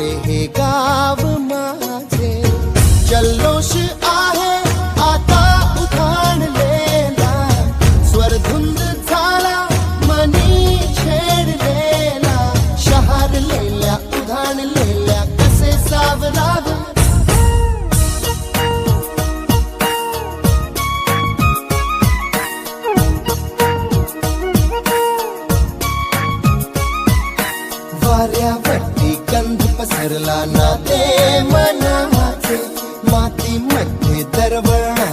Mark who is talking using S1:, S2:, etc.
S1: रे हे गाव माझे। जल्लोष आहे, आता उधाणलेला स्वरधुंद झाला, मनी छेडलेला शहारलेल्या उधाणलेल्या कसे सावराग वाऱ्यावरती गंध पसरला ना ते मनाचे माती मध्ये दरवळणार